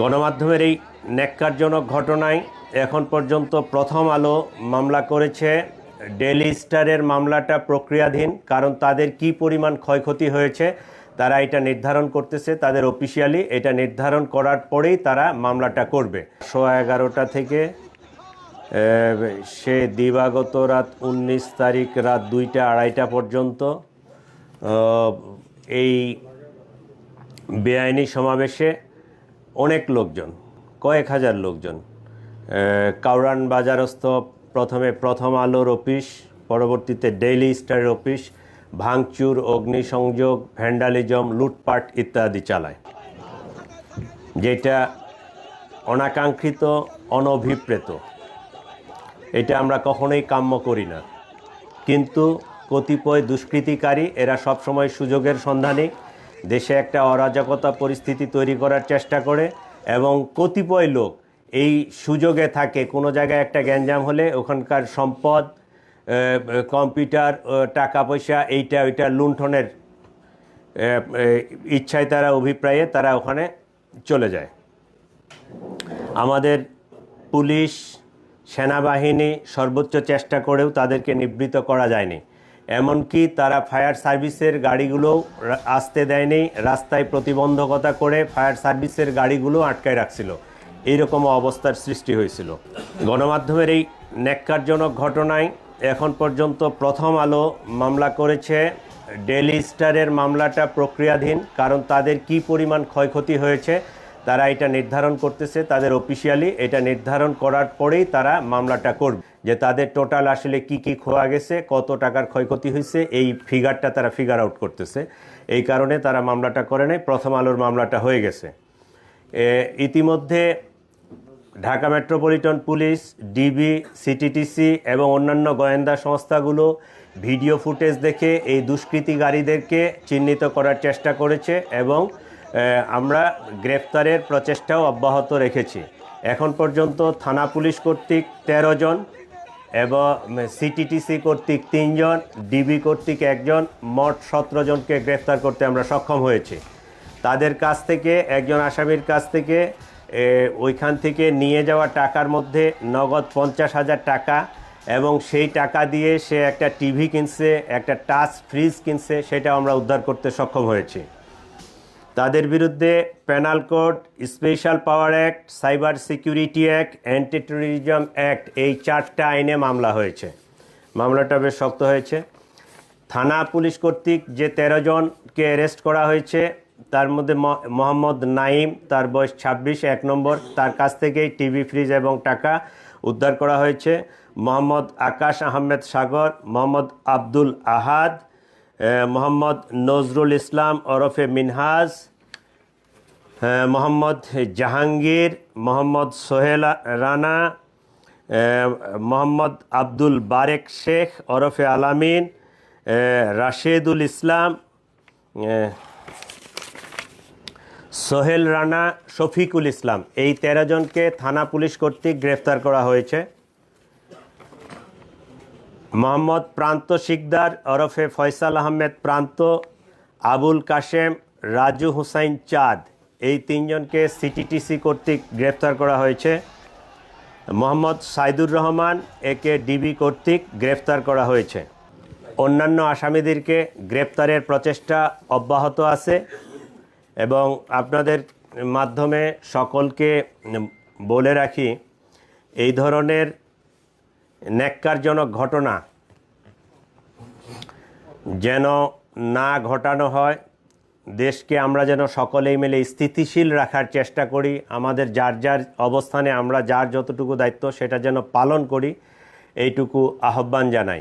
গণমাধ্যমের এই ন্যাক্কারজনক ঘটনায় এখন পর্যন্ত প্রথম আলো মামলা করেছে। ডেলি স্টারের মামলাটা প্রক্রিয়াধীন, কারণ তাদের কি পরিমাণ ক্ষয়ক্ষতি হয়েছে তারা এটা নির্ধারণ করতেছে, তাদের অফিসিয়ালি এটা নির্ধারণ করার পরেই তারা মামলাটা করবে। সোয়া এগারোটা থেকে সে দিবাগত রাত উনিশ তারিখ রাত দুইটা আড়াইটা পর্যন্ত এই বেআইনি সমাবেশে অনেক লোকজন, কয়েক হাজার লোকজন। কাউরান বাজারস্থ প্রথমে প্রথম আলোর অফিস, পরবর্তীতে ডেইলি স্টারের অফিস, ভাঙচুর, অগ্নিসংযোগ, ভ্যান্ডালিজম, লুটপাট ইত্যাদি চালায়। যেটা অনাকাঙ্ক্ষিত, অনভিপ্রেত। এটা আমরা কখনোই কাম্য করি না। কিন্তু কতিপয় দুষ্কৃতিকারী, এরা সবসময় সুযোগের সন্ধানে। দেশে একটা অরাজকতা পরিস্থিতি তৈরি করার চেষ্টা করে এবং কতিপয় লোক এই সুযোগে থাকে। কোনো জায়গায় একটা গ্যাঞ্জাম হলে ওখানকার সম্পদ কম্পিউটার টাকা পয়সা এইটা, ওইটা লুণ্ঠনের ইচ্ছায় তারা অভিপ্রায়ে তারা ওখানে চলে যায়। আমাদের পুলিশ, সেনাবাহিনী সর্বোচ্চ চেষ্টা করেও তাদেরকে নিবৃত করা যায়নি। এমনকি তারা ফায়ার সার্ভিসের গাড়িগুলোও রা- আসতে দেয়নি, রাস্তায় প্রতিবন্ধকতা করে ফায়ার সার্ভিসের গাড়িগুলো আটকায় রাখছিল। এইরকম অবস্থার সৃষ্টি হয়েছিল। গণমাধ্যমের এই ন্যাক্কারজনক ঘটনায় এখন পর্যন্ত প্রথম আলো মামলা করেছে। ডেলি স্টারের মামলাটা প্রক্রিয়াধীন, কারণ তাদের কি পরিমাণ ক্ষয়ক্ষতি হয়েছে, তারা এটা নির্ধারণ করতেছে, তাদের অফিসিয়ালি এটা নির্ধারণ করার পরেই তারা মামলাটা করবে। যে তাদের টোটাল আসলে কি কি খোয়া গেছে, কত টাকার ক্ষয়ক্ষতি হয়েছে, এই ফিগারটা তারা ফিগার আউট করতেছে। এই কারণে তারা মামলাটা করে নেয় প্রথম আলোর মামলাটা হয়ে গেছে। ইতিমধ্যে Dhaka metropolitan police, DB, CTTC এবং অন্যান্য গোয়েন্দা সংস্থাগুলো ভিডিও ফুটেজ দেখে এই দুষ্কৃতিকারীদেরকে চিহ্নিত করার চেষ্টা করেছে এবং আমরা গ্রেপ্তারের প্রচেষ্টাও অব্যাহত রেখেছি। এখন পর্যন্ত থানা পুলিশ কর্তৃক তেরো জন এবং সিটিটিসি কর্তৃক তিনজন ডিবি কর্তৃক একজন, মোট সতেরো জনকে গ্রেফতার করতে আমরা সক্ষম হয়েছি। তাদের কাছ থেকে, একজন আসামির কাছ থেকে ওইখান থেকে নিয়ে যাওয়া টাকার মধ্যে নগদ পঞ্চাশ হাজার টাকা এবং সেই টাকা দিয়ে সে একটা টিভি কিনছে, একটা টাচ ফ্রিজ কিনছে সেটা আমরা উদ্ধার করতে সক্ষম হয়েছি। তাদের বিরুদ্ধে penal code special power act cyber security act anti terrorism act এই চারটা আইনে মামলা হয়েছে। মামলাটা বেশ শক্ত হয়েছে। থানা পুলিশ কর্তৃক যে তেরো জনকে অ্যারেস্ট করা হয়েছে তার মধ্যে মোহাম্মদ নাইম তার বয়স ছাব্বিশ এক নম্বর। তার কাছ থেকেই টিভি ফ্রিজ এবং টাকা উদ্ধার করা হয়েছে। মোহাম্মদ আকাশ আহমেদ সাগর মোহাম্মদ আব্দুল আহাদ আহ, মোহাম্মদ নজরুল ইসলাম ওরফে মিনহাজ মোহাম্মদ জাহাঙ্গীর, মোহাম্মদ সোহেল রানা মোহাম্মদ আব্দুল বারেক শেখ ওরফে আলামিন রাশেদুল ইসলাম সোহেল রানা, শফিকুল ইসলাম। এই তেরো জনকে থানা পুলিশ কর্তৃক গ্রেফতার করা হয়েছে। মোহাম্মদ প্রান্ত শিকদার, ওরফে ফয়সাল আহমেদ প্রান্ত, আবুল কাশেম, রাজু হুসাইন চাঁদ। এই তিনজনকে সিটিটিসি কর্তৃক গ্রেফতার করা হয়েছে। মোহাম্মদ সাইদুর রহমান একে ডিবি কর্তৃক গ্রেফতার করা হয়েছে। অন্যান্য আসামিদেরকে গ্রেপ্তারের প্রচেষ্টা অব্যাহত আছে এবং আপনাদের মাধ্যমে সকলকে বলে রাখি, এই ধরনের ন্যাক্কারজনক ঘটনা যেন না ঘটানো হয়। দেশকে আমরা যেন সকলেই মিলে স্থিতিশীল রাখার চেষ্টা করি। আমাদের যার যার অবস্থানে আমরা যার যতটুকু দায়িত্ব সেটা যেন পালন করি, এইটুকু আহ্বান জানাই।